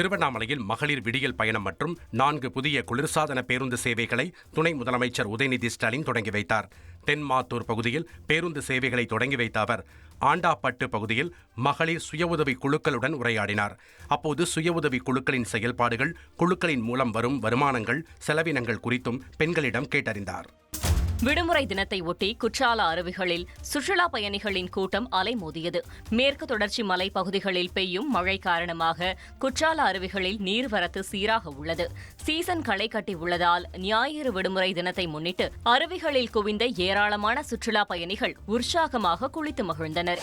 திருவண்ணாமலையில் மகளிர் விடியல் பயணம் மற்றும் நான்கு புதிய குளிர்சாதன பேருந்து சேவைகளை துணை முதலமைச்சர் உதயநிதி ஸ்டாலின் தொடங்கி வைத்தார். தென்மாத்தூர் பகுதியில் பேருந்து சேவைகளை தொடங்கி வைத்த அவர் ஆண்டாப்பட்டு பகுதியில் மகளிர் சுய உதவி குழுக்களுடன் உரையாடினார். அப்போது சுய உதவி குழுக்களின் செயல்பாடுகள் குழுக்களின் மூலம் வரும் வருமானங்கள் செலவினங்கள் குறித்தும் பெண்களிடம் கேட்டறிந்தார். விடுமுறை தினத்தை ஒட்டி குற்றால அருவிகளில் சுற்றுலா பயணிகளின் கூட்டம் அலைமோதியது. மேற்கு தொடர்ச்சி மலை பகுதிகளில் பெய்யும் மழை காரணமாக குற்றால அருவிகளில் நீர்வரத்து சீராக உள்ளது. சீசன் களை கட்டி உள்ளதால் ஞாயிறு விடுமுறை தினத்தை முன்னிட்டு அருவிகளில் குவிந்த ஏராளமான சுற்றுலா பயணிகள் உற்சாகமாக குளித்து மகிழ்ந்தனர்.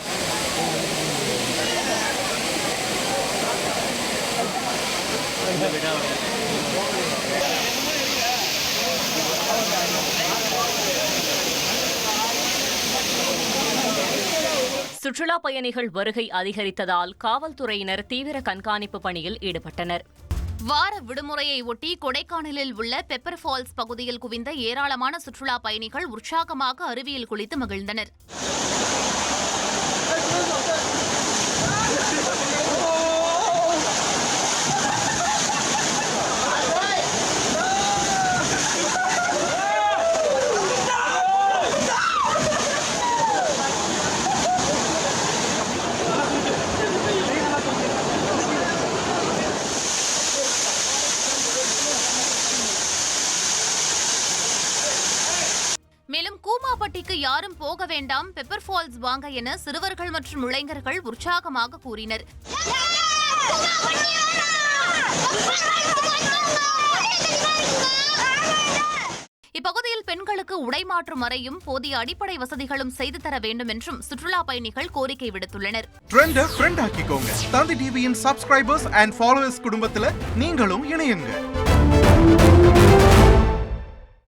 சுற்றுலா பயணிகள் வருகை அதிகரித்ததால் காவல்துறையினர் தீவிர கண்காணிப்பு பணியில் ஈடுபட்டனர். வார விடுமுறையை ஒட்டி கொடைக்கானலில் உள்ள பெப்பர் ஃபால்ஸ் பகுதியில் குவிந்த ஏராளமான சுற்றுலா பயணிகள் உற்சாகமாக அருவியில் குளித்து மகிழ்ந்தனர். பூமாப்பட்டிக்கு யாரும் போக வேண்டாம் பெப்பர் ஃபால்ஸ் வாங்க என சிறுவர்கள் மற்றும் இளைஞர்கள் உற்சாகமாக கூறினர். இப்பகுதியில் பெண்களுக்கு உடை மாற்றும் அறையும் போதிய அடிப்படை வசதிகளும் செய்து தர வேண்டும் என்றும் சுற்றுலா பயணிகள் கோரிக்கை விடுத்துள்ளனர். ட்ரெண்ட ஃப்ரெண்ட் ஆக்கிக்கோங்க. தந்தி டிவியின் சப்ஸ்கிரைபர்ஸ் அண்ட் ஃபாலோவர்ஸ் குடும்பத்துல நீங்களும் இணையுங்க.